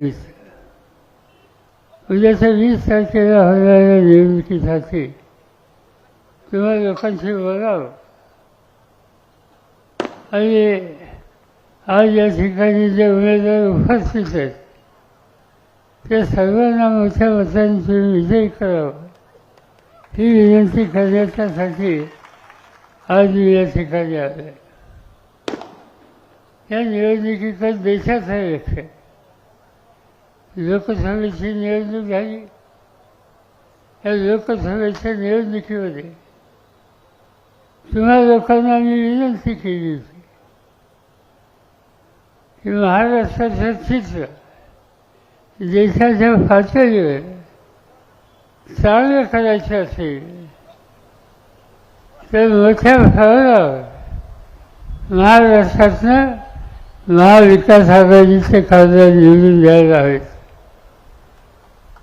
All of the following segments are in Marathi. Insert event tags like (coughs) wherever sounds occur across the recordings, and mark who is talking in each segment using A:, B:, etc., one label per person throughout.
A: वीस. म्हणजे उद्याच्या वीस तारखेला होणाऱ्या निवडणुकीसाठी तुम्हा लोकांशी बोलावं. आणि आज या ठिकाणी जे उमेदवार उपस्थित आहेत ते सर्वांना मोठ्या मतांची विजय करावा. ही विनंती करण्याच्यासाठी आज मी या ठिकाणी आलो या निवडणुकीकडे देशाचा लक्ष आहे. लोकसभेची निवडणूक झाली. या लोकसभेच्या निवडणुकीमध्ये तुम्हा लोकांना मी विनंती केली होती की महाराष्ट्राचं चित्र देशाच्या पातळीवर चांगलं करायचं असेल तर मोठ्या भावावर महाराष्ट्रातनं महाविकास आघाडीचे खासदार निवडून द्यायला हवेत.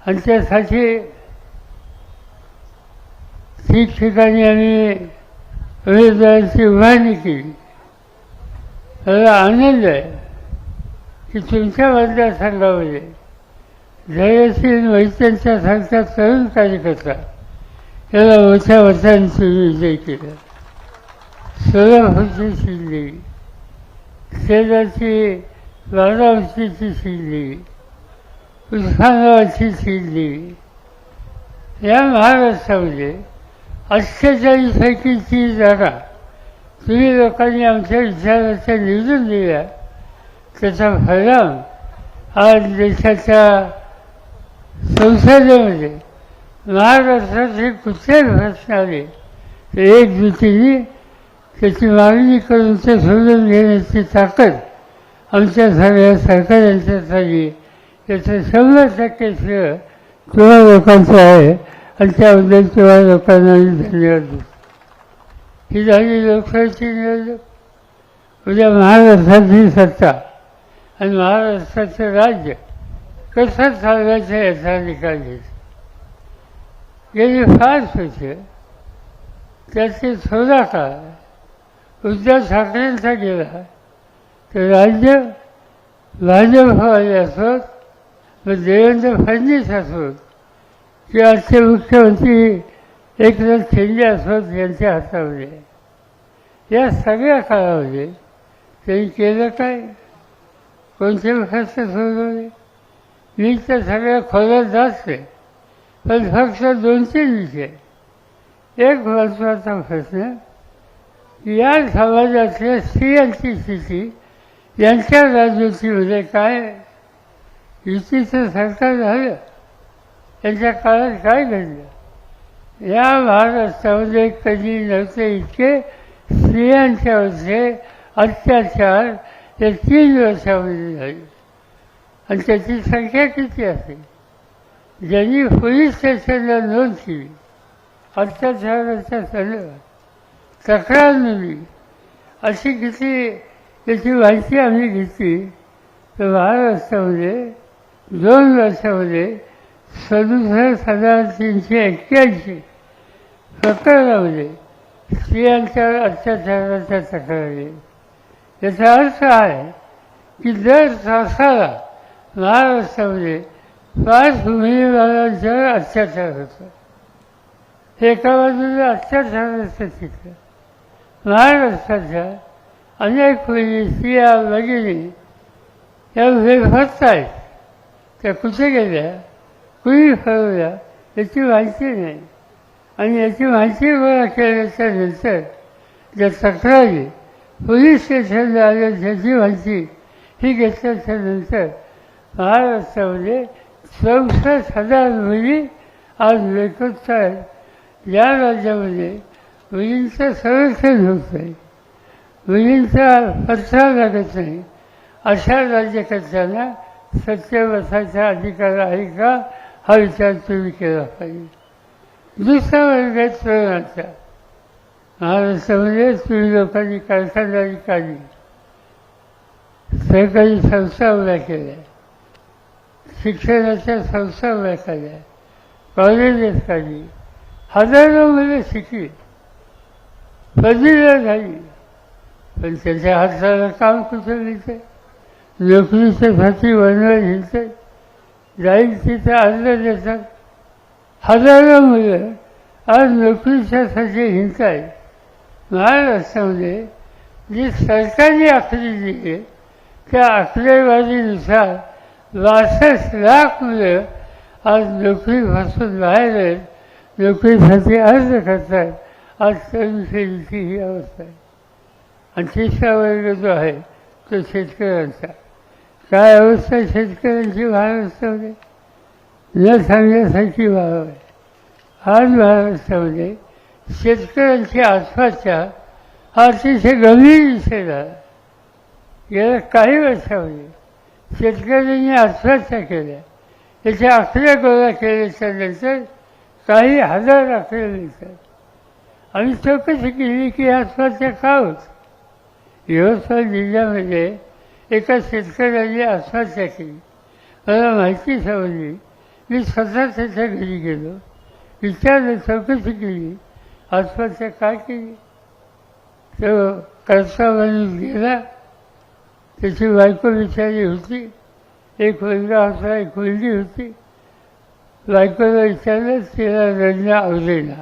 A: आणि त्यासाठी ठिकठिकाणी आम्ही उमेदवारांची उभारणी केली त्याला आनंद आहे की तुमच्या मतदारसंघामध्ये धैर्यशील वैद्यांच्या सारख्या तरुण कार्यकर्ता याला मोठ्या मतांनी तुम्ही विजय केला. सोलापूरची शिल्ली शेजारची बारामतीची शिल्ली उस्मानाबादची दिली. या महाराष्ट्रामध्ये अठ्ठेचाळीसपैकी ती जागा तुम्ही लोकांनी आमच्या विचाराच्या निवडून दिल्या. त्याचा परिणाम आज देशाच्या संसदेमध्ये महाराष्ट्राचे कुठल्याही प्रश्न आले एक त्याची मागणी करून ते सोडून घेण्याची ताकद आमच्या सगळ्या सरकारांच्या झाली त्याचं शंभर टक्के श्रेय तुम्हा लोकांचं आहे. आणि त्याबद्दल तुम्हा लोकांना मी धन्यवाद देतो ही झाली लोकशाहीची निवडणूक उद्या महाराष्ट्राची सत्ता आणि महाराष्ट्राचं राज्य कसं चालवायचं याचा निकाल घ्यायचा. गेली फार वर्ष त्याचे थोडा काळ उद्धव ठाकरेंचा गेला. तर राज्य भाजप व्हायला असत देवेंद्र फडणवीस असोत किंवा आजचे मुख्यमंत्री एकनाथ शिंदे असोत यांच्या हातामध्ये. या सगळ्या काळामध्ये त्यांनी केलं काय? कोणते प्रश्न सोडवले? मी तर सगळ्या खोल्यात जात पण फक्त दोन तीन विषय. एक महत्त्वाचा प्रश्न या समाजातल्या स्त्रियांची स्थिती यांच्या राजनीतीमध्ये काय युतीचं सरकार झालं. त्यांच्या काळात काय घडलं? या महाराष्ट्रामध्ये कधी नव्हते इतके स्त्रियांच्यावरचे अत्याचार हे तीन वर्षामध्ये झाले. आणि त्याची संख्या किती असेल? ज्यांनी पोलीस स्टेशनला नोंद केली अत्याचाराच्या संदर्भात तक्रार नोंदली अशी किती त्याची माहिती आम्ही घेतली तर महाराष्ट्रामध्ये दोन वर्षामध्ये सदुसष्ट हजार तीनशे एक्क्याऐंशी प्रकरणामध्ये स्त्रियांच्या अत्याचाराच्या तक्रारी. याचा अर्थ आहे की दर तासाला महाराष्ट्रामध्ये पाच उमेदवारांच्यावर अत्याचार होतो एका बाजूला अत्याचाराचं चित्र महाराष्ट्राच्या अनेक मुली स्त्रिया भगिनी या बेफत आहेत. त्या कुठे गेल्या कुणी फरवल्या याची माहिती नाही. आणि याची माहिती गोळा केल्याच्यानंतर ज्या तक्रारी पोलीस स्टेशनला आल्या त्याची माहिती ही घेतल्याच्या नंतर महाराष्ट्रामध्ये चौसष्ट हजार मुली आज बेकत आहेत. या राज्यामध्ये मुलींचं संरक्षण होत नाही. मुलींचा पत्ता लागत नाही. अशा राज्यकर्त्यांना सत्य बसायचा अधिकार आहे का? हा विचार तुम्ही केला पाहिजे. दुसरा वर्ग तरुणाचा महाराष्ट्रामध्ये तुम्ही लोकांनी कारखानदारी काढली सरकारी संस्था उभ्या केल्या. शिक्षणाच्या संस्था उभ्या केल्या. कॉलेजेस काढली. हजारो मुलं शिकली. पदवीला झाली. पण त्याच्या हाताला काम कुठं लिहिते नोकरीच्या खाती बनवायला घेतात जाईल तिथे अर्ज देतात. हजारो मुलं आज नोकरीच्यासाठी हिंत आहे महाराष्ट्रामध्ये जी सरकारी आखरी दिली आहे त्या आकडेवारीनुसार बासष्ट लाख मुलं आज नोकरीपासून बाहेर आहेत. नोकरीसाठी अर्ज करतात आज तरुण ही अवस्था आहे. आणि तिसरा वर्ग जो आहे तो शेतकऱ्यांचा. काय अवस्था शेतकऱ्यांची महाराष्ट्रामध्ये न सांगण्यासारखी व्हावं. आहे आज महाराष्ट्रामध्ये शेतकऱ्यांची आसपासच्या हा अतिशय गंभीर विषय झाला. गेल्या काही वर्षामध्ये शेतकऱ्यांनी आत्महत्या केल्या. त्याचे आकडे गोळा केल्याच्यानंतर काही हजार आकडे मिळतात. आम्ही चौकशी केली की आत्महत्या का होत? यवतमाळ जिल्ह्यामध्ये एका शेतकऱ्याने आत्महत्या केली मला माहिती समजली. मी स्वतः त्याच्या घरी गेलो. विचारलं चौकशी केली. आत्महत्या का केली? तो करता माणूस गेला. त्याची बायको विचारली होती. एक मुलगा होता एक मुलगी होती. बायकोला विचारलं तिला रडणं आवडेना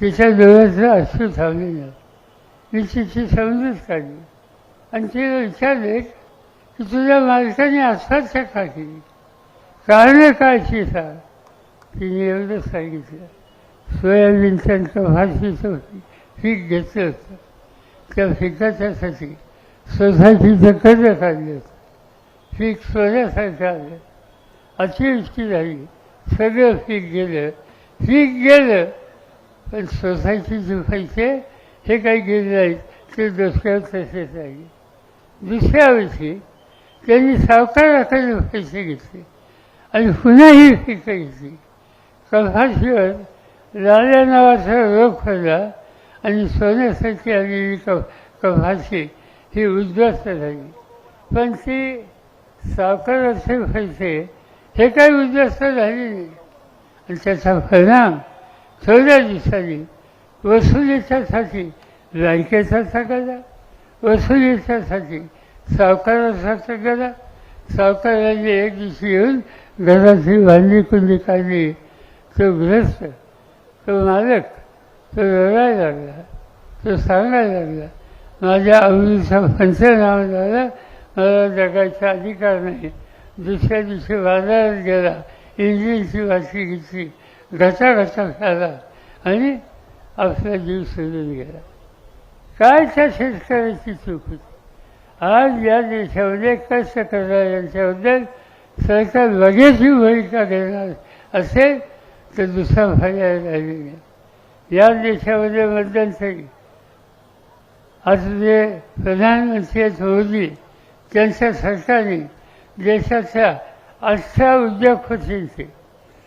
A: तिच्या डोळ्यातलं अश्रू थांबलेलं मी तिची समजूत काढली. आणि ते विचारले की तुझ्या मालकाने आत्महत्या का केली. कारण काय ती सांग तिने एवढं सांगितलं. सोयाबीनचं कपाशीचं होती. पीक घेतलं होतं. त्या पिकाच्यासाठी सोसायटीचं कर्ज काढलं होतं. पीक सोन्यासारखं आलं. अतिवृष्टी झाली. सगळं पीक गेलं. पीक गेलं. पण सोसायटीचे पैसे हे काही गेले नाहीत. ते दुसऱ्या तसेच राहिले. दुसऱ्या वर्षी त्यांनी सावकाराकडे पैसे घेतले आणि पुन्हा ही पिकं घेतली कपाशीवर लाल्या नावाचा रोग पडला आणि सोन्यासाठी आलेली क कफाशी ही उद्ध्वस्त झाली. पण ती सावकाराचे पैसे हे काही उद्ध्वस्त झाले नाही. आणि त्याचा परिणाम थोड्या दिवसांनी वसुलीच्यासाठी बँकेचा सगळा वसुलीच्यासाठी सावकाराचा गेला सावकाराने एक दिवशी येऊन घराची भांडी कुंडी काढली. तो ग्रस्त तो मालक तो रडायला लागला तो सांगायला लागला माझ्या आवडीचा पंचनामा झाला मला जगायचा अधिकार नाही. दुसऱ्या दिवशी बाजारात गेला इंजिनची वाशी घेतली घटा खाला आणि आपला जीव सोडून गेला. काय त्या शेतकऱ्याची चूक होती? आज या देशामध्ये कष्ट करणाऱ्यांच्याबद्दल सरकार लगेचही भूमिका देणार असेल तर दुसरा फायदा राहिली नाही या देशामध्ये मध्यंतरी आज जे प्रधानमंत्री आहेत मोदी त्यांच्या सरकारने देशाच्या अठरा उद्योगपतींचे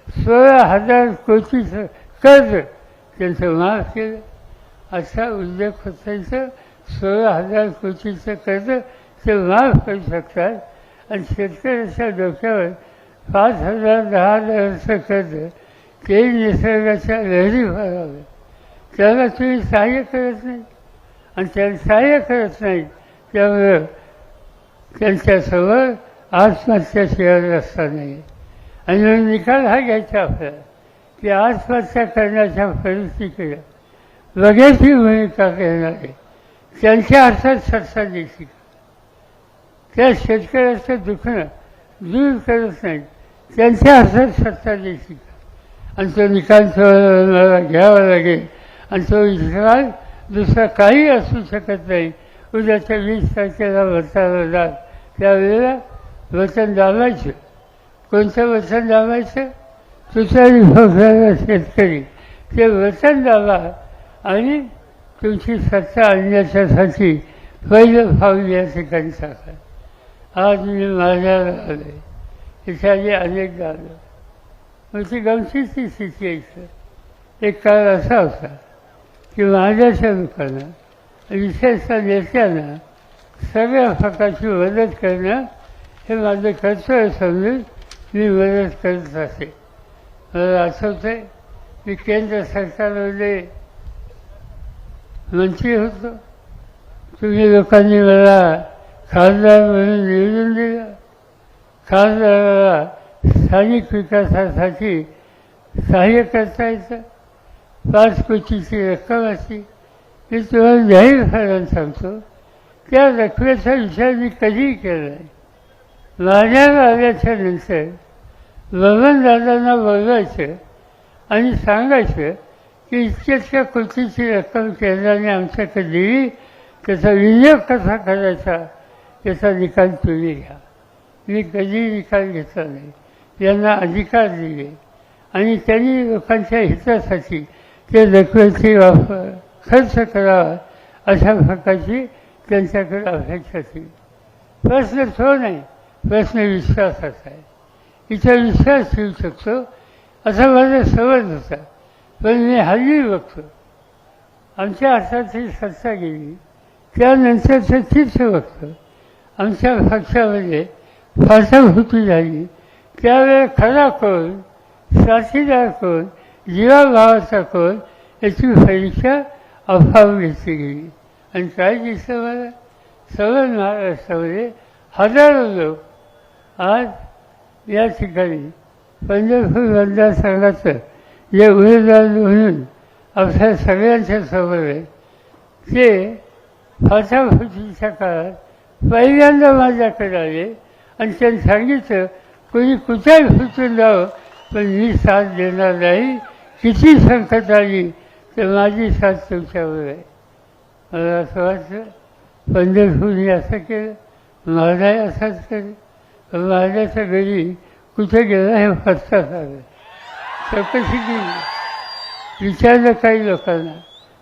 A: सोळा हजार कोटीचं कर्ज त्यांचं माफ केलं. अशा उद्योगपतींचं सोळा हजार कोटीचं कर्ज ते माफ करू शकतात. आणि शेतकऱ्याच्या डोक्यावर पाच हजार दहा हजाराचं कर्ज ते निसर्गाच्या लहरी भरावं त्याला तुम्ही सहाय्य करत नाही. आणि त्याला सहाय्य करत नाही त्यामुळं त्यांच्यासमोर आत्महत्याशिवाय रस्ता नाही. आणि निकाल हा घ्यायचा आपल्याला की आत्महत्या करण्याच्या परिस्थितीकडे लगेच ही भूमिका करणारे आहे. त्यांच्या अर्थात सत्ता देशी. त्या शेतकऱ्याचं दुखणं दूर करत नाही त्यांच्या अर्थात सत्ता देशी. आणि तो निकाल मला घ्यावा लागेल. आणि तो निकाल दुसरा काही असू शकत नाही. उद्याच्या वीस तारखेला वचनाला जात त्यावेळेला वचन दाबायचं. कोणतं वचन दाबायचं? तुतारी भोगणारा शेतकरी. ते वचन दाबा. आणि तुमची सत्ता आणण्याच्यासाठी पहिलं पाऊल या ठिकाणी टाका आज मी माझ्याला आले इत्यादी अनेकदा आलो मग म्हणजे ती गमतीची स्थिती यायचं एक काळ असा होता की माझ्याच्या लोकांना विशेषतः नेत्यांना सगळ्या प्रकारची मदत करणं हे माझं कर्तव्य समजून मी मदत करत असे. मला आठवतं आहे मी केंद्र सरकारमध्ये मंत्री होतो. तुम्ही लोकांनी मला खासदार म्हणून निवडून दिलं. खासदाराला स्थानिक विकासासाठी सहाय्य करता येतं. पाच कोटीची रक्कम अशी. मी तुम्हाला जाहीर करायला सांगतो. त्या रकमेचा विचार मी कधीही केला नाही. माझ्या आल्याच्यानंतर बबनदादांना बघायचं आणि सांगायचं की इतक्या कृतीची रक्कम केंद्राने आमच्याकडे दिली त्याचा विनियोग कसा करायचा त्याचा निकाल तुम्ही घ्या. मी कधी निकाल घेतला नाही. यांना अधिकार दिले. आणि त्यांनी लोकांच्या हितासाठी ते रकमेची वापर खर्च करावा अशा प्रकारची त्यांच्याकडे अपेक्षा केली प्रश्न तो नाही प्रश्न विश्वासाचा आहे. इथं विश्वास ठेवू शकतो असा माझा समज होता. पण मी हल्ली बघतो. आमच्या हाताची सत्ता गेली. त्यानंतरचं चित्र बघतो. आमच्या पक्षामध्ये फसवणुकी झाली. त्यावेळेस खरा कोण साथीदार कोण जीवाभावाचा कोण याची परीक्षा अभाव घेतली गेली. आणि काय दिसतं मला सगळं महाराष्ट्रामध्ये हजारो लोक आज या ठिकाणी पंढरपूर मतदारसंघाचं जे उमेदवार म्हणून आपल्या सगळ्यांच्या समोर आहे ते फाटाफुटीच्या काळात पहिल्यांदा माझ्याकडे आले आणि त्यांनी सांगितलं कोणी कुठेही फुटून जावं पण मी साथ देणार नाही. किती संकट आली तर माझी साथ तुमच्यावर आहे. मला असं वाटतं पंढरपूरने असं केलं महाराज असंच केलं महाराजाच्या घरी कुठे गेला हे फसता झालं चौकशी केली विचारलं काही लोकांना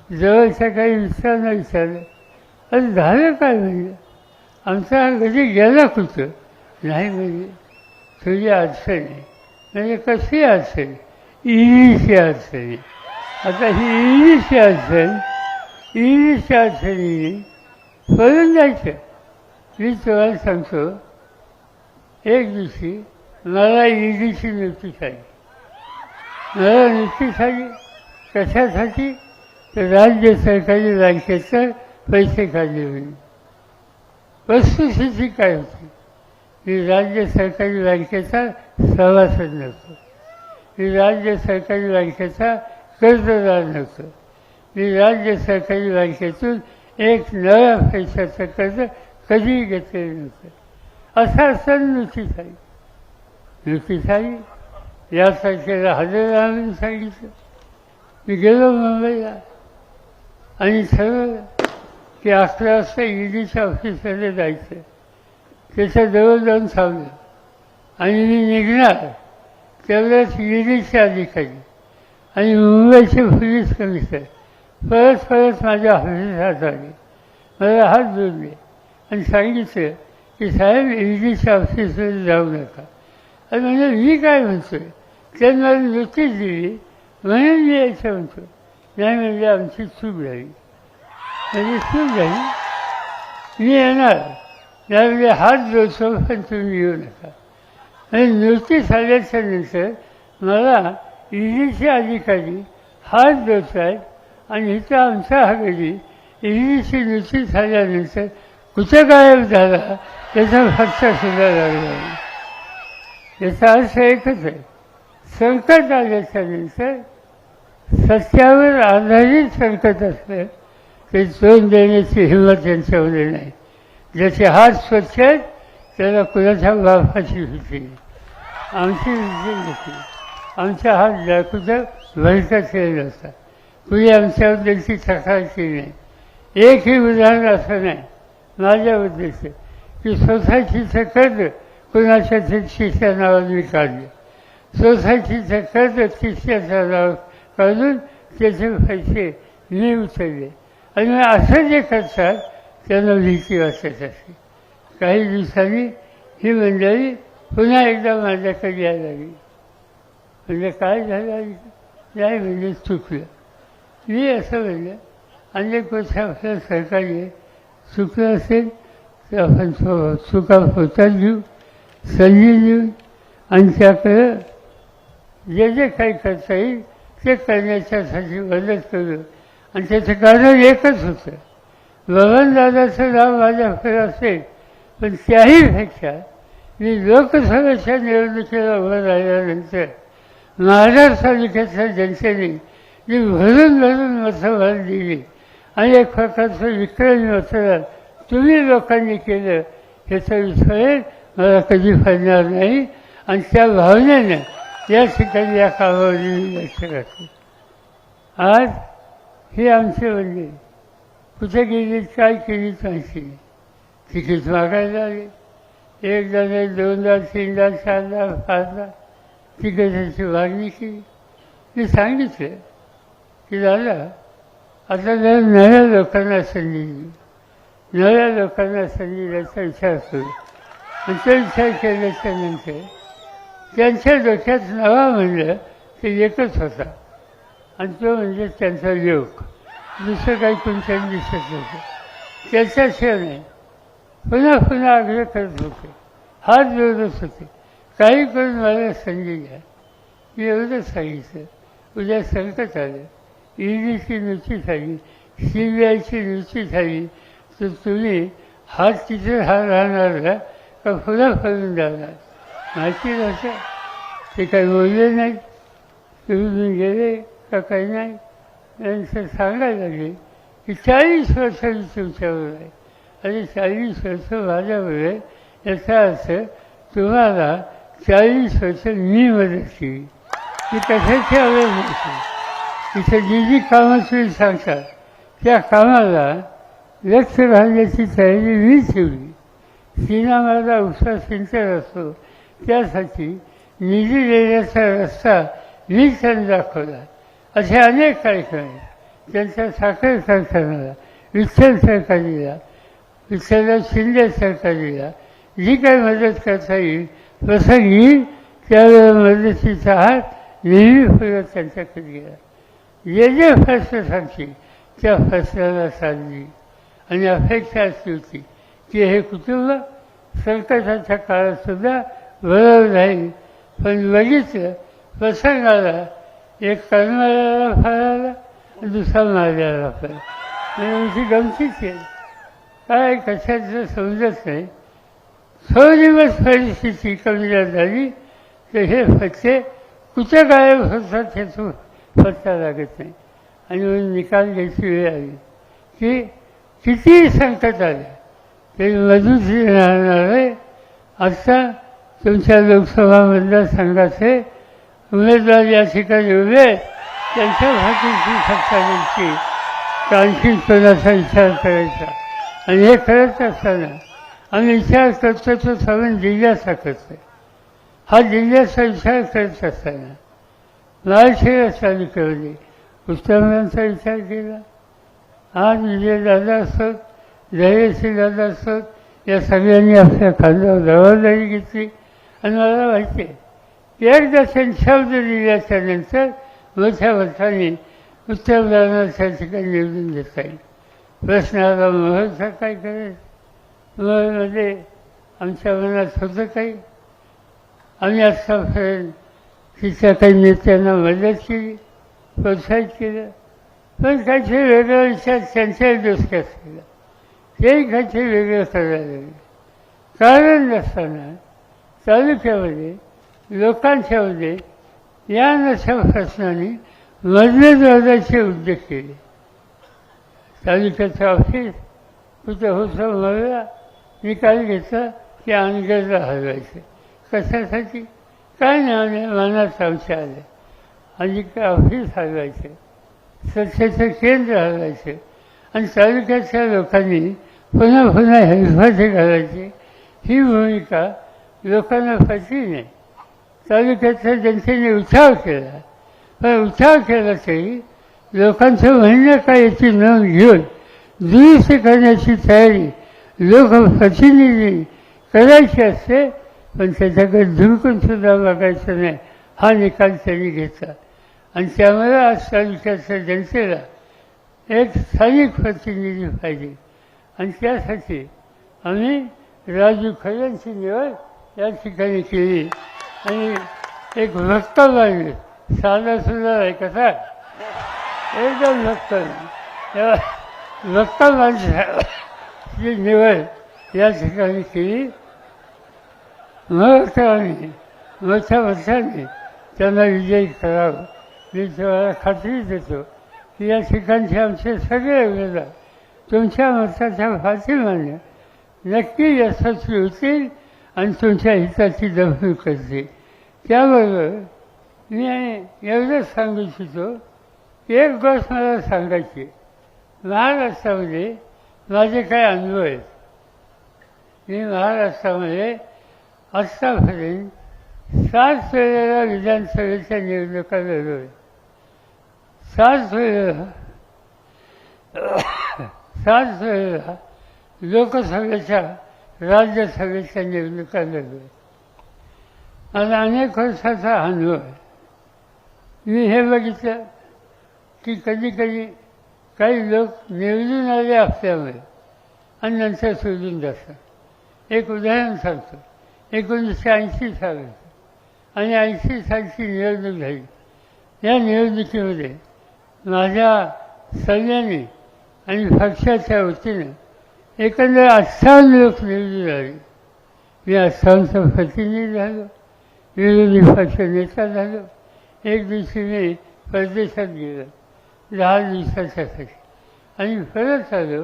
A: जवळच्या काही मित्रांना विचारलं अरे झालं काय म्हणजे? आमचा हा घरी गेला कुठं? नाही म्हणजे तुझी अडचण आहे. म्हणजे कशी अडचण ईडीची अडचण आहे. आता ही ईडीची अडचण ईडीच्या अडचणीने पळून जायचं. मी तुम्हाला सांगतो एक दिवशी मला ईडीची नोटीस आली मला निश्चित झाली कशासाठी? तर राज्य सरकारी बँकेचं पैसे काढले म्हणून वस्तुस्थिती काय होती? ही राज्य सरकारी बँकेचा सभासद नव्हतो. मी राज्य सरकारी बँकेचा कर्जदार नव्हतो. मी राज्य सरकारी बँकेतून एक नव्या पैशाचं कर्ज कधीही घेतलेलं नव्हतं. असा सण नोटीस आहे नोटीस आहे या तारखेला हजर सांगितलं. मी गेलो मुंबईला. आणि ठरवलं की अकरा वाजता ईडीच्या ऑफिसमध्ये जायचं त्याच्याजवळ जाऊन थांबलं आणि मी निघणार तेवढ्याच ईडीचे अधिकारी. आणि मुंबईचे पोलीस कमिशनर. परत परत माझ्या ऑफिसात आले मला हात जोडले. आणि सांगितलं की साहेब ईडीच्या ऑफिसमध्ये जाऊ नका. आणि म्हणजे मी काय म्हणतोय? त्यांना मला नोटीस दिली म्हणून मी यायचं म्हणतो नाही म्हणजे आमची चूक झाली म्हणजे चूक झाली मी येणार त्यामध्ये हात जोडतो पण तुम्ही येऊ नका आणि नोटीस आल्याच्यानंतर मला ईडीचे अधिकारी हात जोडत आहेत आणि इथं आमच्या हवेली ईडीची नोटीस आल्यानंतर कुठं गायब झाला त्याचा फक्त सुद्धा लागला याचा अर्थ एकच आहे संकट आल्याच्यानंतर सत्यावर आधारित संकट असलं ते तोंड देण्याची हिंमत त्यांच्यामध्ये नाही. ज्याचे हात स्वच्छ आहेत त्याला कुणाच्या बापाची भीती आमची भीती नव्हती. आमचा हात दाखवता भरकत केला असतात कुणी आमच्याबद्दलची तक्रार केली नाही. एकही उदाहरण असं नाही. माझ्याबद्दलचं की स्वतःची सकट कुणाच्या शिष्या नावाने काढली काढलं. सोसायटीचं कर्ज तिसऱ्याच्या नावावर काढून त्याचे पैसे मी उचलले आणि असं जे करतात त्यांना भीती वाटत असते काही दिवसांनी ही मंडळी पुन्हा एकदा माझ्याकडे यायला लागली म्हणजे काय झालं नाही म्हणजे चुकलं मी असं म्हणलं अनेक वर्ष आपल्या सरकारी चुकलं असेल तर आपण चुका होतात घेऊ संधी देऊन आणि त्याकडं जे जे काही करता येईल ते करण्याच्यासाठी मदत करू आणि त्याचं कारण एकच होतं. बबनदादाचं नाव माझ्याकडे असेल पण त्याहीपेक्षा मी लोकसभेच्या निवडणुकीला उभं राहिल्यानंतर महाराष्ट्र तालुक्यातल्या जनतेने जी भरून भरून मतं दिली. आणि एक प्रकारचं विक्रमी मतदान तुम्ही लोकांनी केलं ह्याचा विषय मला कधी फरणार नाही. आणि त्या भावनेनं या ठिकाणी या कामावर मी हो लक्ष आज ही? आमचे म्हणजे कुठे गेली काय केली माहिती तिकीट मागायला आले एकदा नाही दोनदा तीनदा चारदा पाचदा तिकिटाची मागणी केली मी सांगितलं की दादा आता जर नव्या लोकांना संधी दिली नव्या लोकांना संधी द्यायचा विचार करू आणि तो विचार केल्याच्यानंतर त्यांच्या डोक्यात नवा म्हणलं ते एकच होता. आणि तो म्हणजे त्यांचा योग. दुसरं काही कोणत्या दिसत नव्हतं. त्याच्याशिवाय नाही पुन्हा पुन्हा आग्रह करत होते. हात जोडत होते. काही करून मला संधी द्या. मी एवढंच सांगितलं. उद्या संकट आलं. ईडीची नुची झाली. सी बी आयची नुची झाली. तर तुम्ही हात तिथे हा राहणार का पुन्हा फरून जाणार? माहिती नसतं ते काही बोलले नाही तुम्ही गेले का काही नाही त्यांचं सांगायला लागले की चाळीस वर्ष मी तुमच्यावर आहे. आणि चाळीस वर्ष माझ्यावर आहे याचा अर्थ तुम्हाला चाळीस वर्ष मी मदत केली. मी कशाची आवड नव्हती इथे जी जी कामं तुम्ही सांगतात त्या कामाला लक्ष घालण्याची तयारी मी ठेवली. सीना माझा उत्साह सिंचर असतो. त्यासाठी निधी देण्याचा रस्ता मी त्यांनी दाखवला. असे अनेक कार्यक्रम आहेत. त्यांचा साखर कारखान्याला विठ्ठल सरकारीला विठ्ठलराव शिंदे सरकारीला जी काही मदत करता येईल प्रसंगी त्यावेळेला मदतीचा हात नेहमी फुलं त्यांच्याकडे गेला जे जे फैसले सांगतील त्या फैसल्याला साधली आणि अपेक्षा अशी होती की हे कुटुंब संकटाच्या काळातसुद्धा बरोबर नाही पण बघितलं प्रसंगाला एक कर्माला फळाला दुसरा मारल्याला फळ. म्हणजे आमची गमतीच आहे. काय कशाचं समजत नाही. थोडे दिवस परिस्थिती कमी झाली तर हे फटके कुठे गायब होतात हे तो लागत नाही. आणि म्हणून निकाल घ्यायची वेळ आली. की कितीही संकट आले. तरी मजूत राहणार आहे आता तुमच्या लोकसभा मतदारसंघाचे उमेदवार या ठिकाणी उभे त्यांच्या भाषेची सत्ता द्यायची का आणखी कोणाचा विचार करायचा. आणि हे करत असताना आम्ही विचार करतो तो सगळं जिल्ह्याचा करतोय हा जिल्ह्याचा विचार करत असताना महाराष्ट्र तालुक्यामध्ये उत्तरांचा विचार केला. आज विजयदादा असत जयश्री दादा असत या सगळ्यांनी आपल्या खांद्यावर जबाबदारी घेतली. आणि मला माहिती आहे एकदा त्यांनी शब्द दिल्याच्या नंतर मोठ्या मताने उत्तर त्या ठिकाणी निवडून देता येईल. प्रश्न आला काय करेल? महलमध्ये आमच्या मनात होतं काही. आम्ही आत्तापर्यंत तिच्या काही नेत्यांना मदत केली प्रोत्साहित केलं. पण काहीतरी वेगळा विचार त्यांच्याही डोसक्यात केला. तेही काहीतरी वेगळं करायला लागले. कारण नसताना तालुक्यामध्ये लोकांच्यामध्ये या नशा प्रश्नाने मधलेद्वादाचे उद्योग केले. तालुक्याचं ऑफिस कुठं होतं मला निकाल घेतला की अनगरला हलवायचं. कशासाठी? काय नाही मनात आमच्या आले. आणि काय ऑफिस हलवायचं? स्वच्छतेचं केंद्र हलवायचं? आणि तालुक्याच्या लोकांनी पुन्हा पुन्हा हेलफाटे घालायचे ही भूमिका लोकांना पटली नाही तालुक्यातल्या जनतेने उठाव केला. पण उठाव केला तरी लोकांचं म्हणणं काय याची नोंद घेऊन दुरुस्त करण्याची तयारी लोकप्रतिनिधी करायची असते पण त्याच्याकडे धुडकून सुद्धा बघायचं नाही हा निकाल त्यांनी घेतला. आणि त्यामुळे आज तालुक्याच्या जनतेला एक स्थानिक प्रतिनिधी पाहिजे. आणि त्यासाठी आम्ही राजू खऱ्यांची निवड या ठिकाणी केली. आणि एक रक्त लागली. साधा सुद्धा आहे कसा? एकदम भक्त तेव्हा भक्त निवड या ठिकाणी केली. नरकरांनी मोठ्या वर्षांनी त्यांना विजयी करावं. मी तुम्हाला खात्री देतो की या ठिकाणचे आमचे सगळे उमेदवार तुमच्या मताच्या मान्य नक्की यशस्वी होतील आणि तुमच्या हिताची जपणूक करते. त्याबरोबर मी एवढंच सांगू इच्छितो एक गोष्ट मला सांगायची महाराष्ट्रामध्ये माझे काही अनुभव आहेत. मी महाराष्ट्रामध्ये आत्तापर्यंत सात वेळेला विधानसभेच्या निवडणुका लढवल्या सात वेळेला (coughs) सात वेळेला लोकसभेच्या राज्यसभेच्या निवडणुका लढल्या मला अनेक वर्षाचा अनुभव आहे. मी हे बघितलं की कधी कधी काही लोक निवडून आले असल्यामुळे आणि नंतर सोडून जातात. एक उदाहरण सांगतो. एकोणीसशे ऐंशी साली आणि ऐंशी सालची निवडणूक झाली. या निवडणुकीमध्ये माझ्या सल्ल्याने आणि पक्षाच्या वतीनं एकंदर अठ्ठावन्न लोक निवडून आले मी अठ्ठावन्नचा प्रतिनिधी झालो. विरोधी पक्ष नेता झालो. एक दिवशी मी परदेशात गेलो. दहा दिवसाच्यासाठी आणि परत आलो.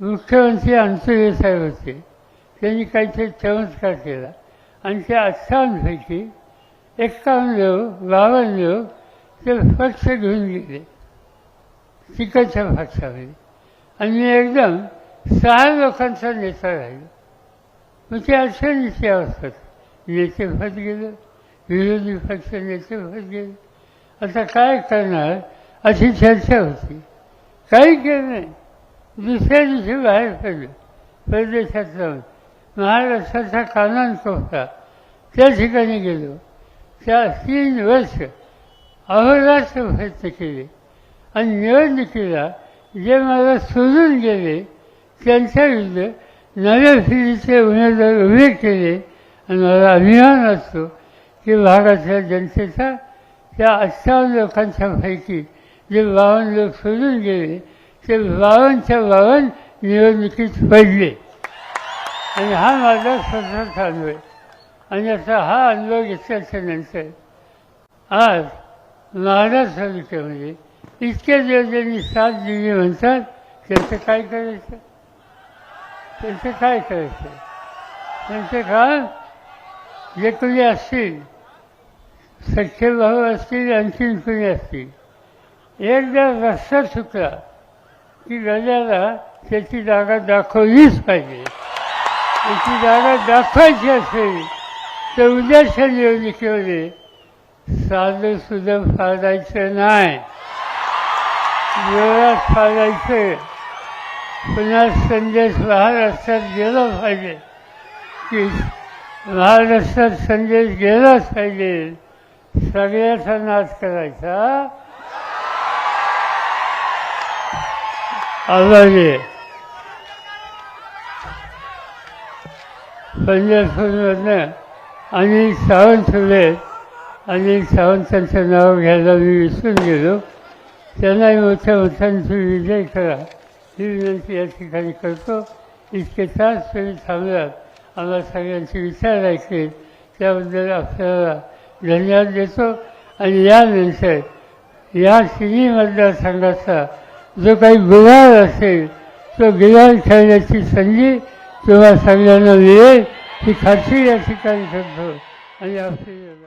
A: मुख्यमंत्री अंतर्य साहेब होते. त्यांनी काहीतरी चमत्कार केला. आणि त्या अठ्ठावन्नपैकी एक्कावन्न लोक बावन्न लोक ते पक्ष घेऊन गेले. तिकडच्या पक्षामध्ये. आणि मी एकदम सहा लोकांचा नेता राहिला. मग ते असतात. नेते फत गेले विरोधी पक्ष फत गेले आता काय करणार? अशी चर्चा होती. काही केलं नाही. दुसऱ्या दिवशी बाहेर पडलं. परदेशात जाऊन. महाराष्ट्राचा कानन कोपरा त्या ठिकाणी गेलो. त्या तीन वर्ष अहोरात्र प्रयत्न केले. आणि निवडणुकीला जे मला सोडून गेले त्यांच्या विरुद्ध नव्या पिढीचे उमेदवार उभे केले आणि मला अभिमान असतो की भागातल्या जनतेचा त्या अठ्ठावन्न लोकांच्या पैकी जे बावन्न लोक सोडून गेले ते बावनच्या बावन्न निवडणुकीत पडले. आणि हा माझा स्वतःचा अनुभव आहे. आणि असा हा अनुभव घेतल्याच्या नंतर आज महाराष्ट्र तालुक्यामध्ये इतक्या दिवस ज्यांनी साथ दिली म्हणतात त्यांचं काय करायचं? त्यांचं काय करायचं? त्यांचं का जे कोणी असतील सख्खे भाऊ असतील आणखीन कोणी असतील एकदा रस्ता चुकला की गजाला त्याची जागा दाखवलीच पाहिजे. त्याची जागा दाखवायची असेल तर उद्याच्या निवडणुकीमध्ये साधं सुद्धा फाडायचं नाही. जोरात फाडायचं पुन्हा संदेश महाराष्ट्रात गेला पाहिजे. की महाराष्ट्रात संदेश गेलाच पाहिजे. सगळ्याचा नाश करायचा. आवाजे पंजाबमधनं अनिल सावंत होते. अनिल सावंतांचं नाव घ्यायला मी विसरून गेलो. त्यांनाही मोठ्या मोठ्यांची विजय करा. ही विनंती या ठिकाणी करतो इतके तास तुम्ही थांबलात आम्हाला सगळ्यांचे विचार ऐकले त्याबद्दल आपल्याला धन्यवाद देतो आणि यानंतर या तिन्ही मतदारसंघाचा जो काही गुन्हा असेल तो गुन्हा खेळण्याची संधी तुम्हाला सगळ्यांना मिळेल ही खात्री या ठिकाणी करतो आणि आपली